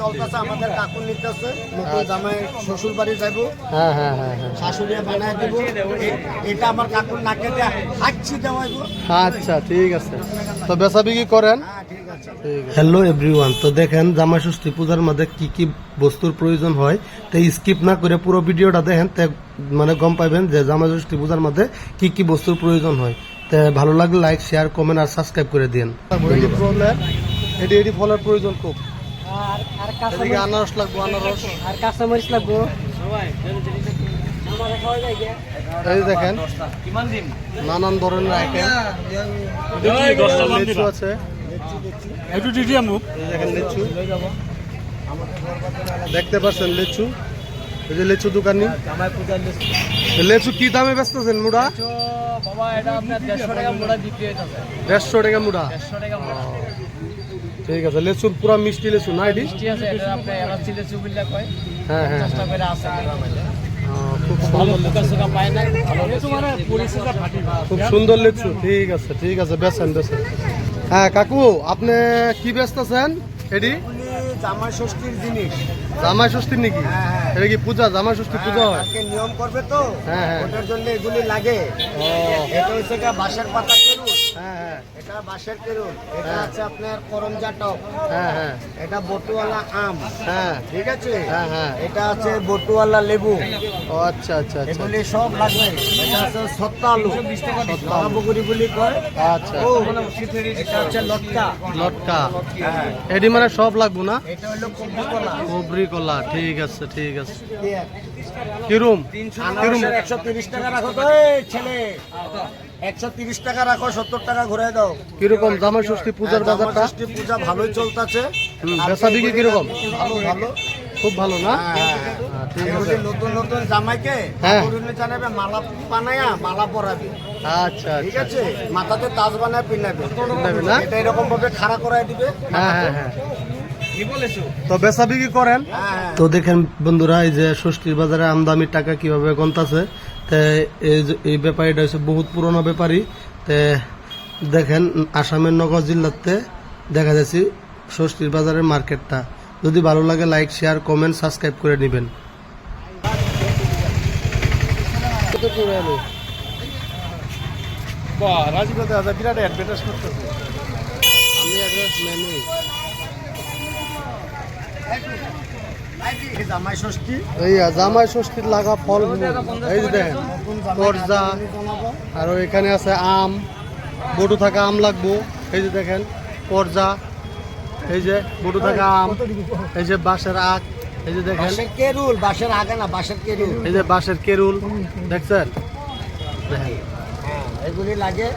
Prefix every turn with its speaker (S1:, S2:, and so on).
S1: চলতেছে আমাদের কাকুর নিতেছে নতুন জামাই শ্বশুর বাড়ি যাব
S2: হ্যাঁ হ্যাঁ হ্যাঁ।
S1: বানায় দিব। এটা আমার কাকুর নাকে দিয়ে হাঁচছি দেওয়াইবো
S2: আচ্ছা ঠিক আছে। তো বেচা বিক্রি করেন?
S1: হ্যাঁ ঠিক
S2: হ্যালো এভরিওয়ান তো দেখেন জামাই ষষ্ঠী পূজার মধ্যে কি কি বস্তুর প্রয়োজন হয় তো স্কিপ না করে পুরো ভিডিওটা দেখেন তে মানে গম পাবেন যে জামাই ষষ্ঠী পূজার মধ্যে কি কি বস্তুর প্রয়োজন হয়। তো ভালো লাগলে লাইক শেয়ার কমেন্ট আর সাবস্ক্রাইব করে দিন এটি এটি ফলের প্রয়োজন খুব।
S3: আর আর কাঁচা
S2: আনারস লাগবো আনারস।
S3: আর লাগবো।
S2: এই দেখেন নানান ধরনের আইটেম লিচু আছে।
S4: একটু দিদি মোক
S2: দেখেন লিচু। দেখতে পাচ্ছেন লিচু? এই যে লিচু দোকানি। লিচু কি দামে বেচতেছেন মুড়া?
S3: দেড়শো টাকা মোড়া
S2: ঠিক আছে লেচুর পুরা মিষ্টি লেচু না এটি
S3: মিষ্টি আছে এটা আপনি এলাচি লেচু বললে কয়।
S2: হ্যাঁ হ্যাঁ
S3: চেষ্টা করে আছে।
S2: খুব সুন্দর
S3: পোকা পায় না। লেচু
S4: মানে পুলিশের ফাটি
S2: খুব সুন্দর লেচু ঠিক আছে ঠিক আছে বেচেন বেচেন। হ্যাঁ কাকু আপনি কি বেচতেছেন? এটি
S1: জামাই ষষ্ঠীর জিনিস।
S2: জামাই ষষ্ঠীর নাকি?
S1: হ্যাঁ, হ্যাঁ।
S2: এটা কি পূজা? জামাই ষষ্ঠী পূজা হয়?
S1: নিয়ম করবে তো?
S2: হ্যাঁ, হ্যাঁ।
S1: ওটার জন্য এগুলি লাগে। এটা হচ্ছে বাঁশের পাতা
S2: হ্যাঁ। হ্যাঁ।
S1: এটা বাঁশের কেরুল এটা আছে আপনার করমজা টক
S2: হ্যাঁ হ্যাঁ।
S1: এটা বটুয়ালা আম।
S2: হ্যাঁ।
S1: ঠিক আছে?
S2: হ্যাঁ, হ্যাঁ।
S1: এটা আছে বটুয়ালা লেবু।
S2: ও আচ্ছা আচ্ছা আচ্ছা।
S1: এগুলি সব লাগবে। এটা আছে সত্তা আলু মহাবগুড়ি বলি কয়।
S2: আচ্ছা।
S1: ও এটা হচ্ছে লটকা।
S2: লটকা।
S1: হ্যাঁ।
S2: এটি মানে সব লাগবো না?
S1: এটা হলো কবি কলা
S2: কবরি কলা ঠিক আছে ঠিক আছে। কিরম? কিরম?
S1: একশো তিরিশ টাকা রাখো তো। ছেলে একশো তিরিশ টাকা রাখো সত্তর টাকা ঘুরে
S2: কীরকম জামাই ষষ্ঠী পূজার
S1: হ্যাঁ,
S2: বাজারটা?
S1: পূজা ভালোই চলতেছে।
S2: বেচা বিক্রি কীরকম?
S1: ভালো ভালো।
S2: খুব ভালো না?
S1: হ্যাঁ,
S2: হ্যাঁ, ঠিক
S1: নতুন নতুন জামাইকে। জানাবে মালা বানায়া মালা পরাবে।
S2: আচ্ছা
S1: ঠিক
S2: আচ্ছা
S1: আছে? মাথাতে তাজ বানায় পিনাবে
S2: পিনাবে না?
S1: এটা এরকম ভাবে খাড়া করাই দিবে।
S2: হ্যাঁ হ্যাঁ হ্যাঁ। তো বেচা বিক্রি করেন? তো দেখেন বন্ধুরা এই যে ষষ্ঠীর বাজারে আমদামির টাকা কীভাবে গন্তাছে তে এই যে- এই ব্যাপারীটা হচ্ছে বহুত পুরনো ব্যাপারী তে দেখেন আসামের নগর জেলাতে দেখা যাচ্ছে ষষ্ঠীর বাজারের মার্কেটটা। যদি ভালো লাগে লাইক শেয়ার কমেন্ট সাবস্ক্রাইব করে নেবেন।
S4: বিরাট অ্যাডভার্টাইজ করতেছে।
S2: আমি অ্যাড্রেস মেনু
S1: জামাই
S2: ষষ্ঠীর লাগা ফল এই দেখেন। আর এখানে আছে আম। বটু থাকা আম লাগবো। এই যে দেখেন পর্জা এই যে বটু থাকা আম। এই যে বাঁশের আগ এই যে দেখেন।
S1: কেরুল বাঁশের আগে না বাঁশের কেরুল।
S2: এই যে বাঁশের কেরুল। দেখছেন? দেখেন
S1: হ্যাঁ এগুলি লাগে।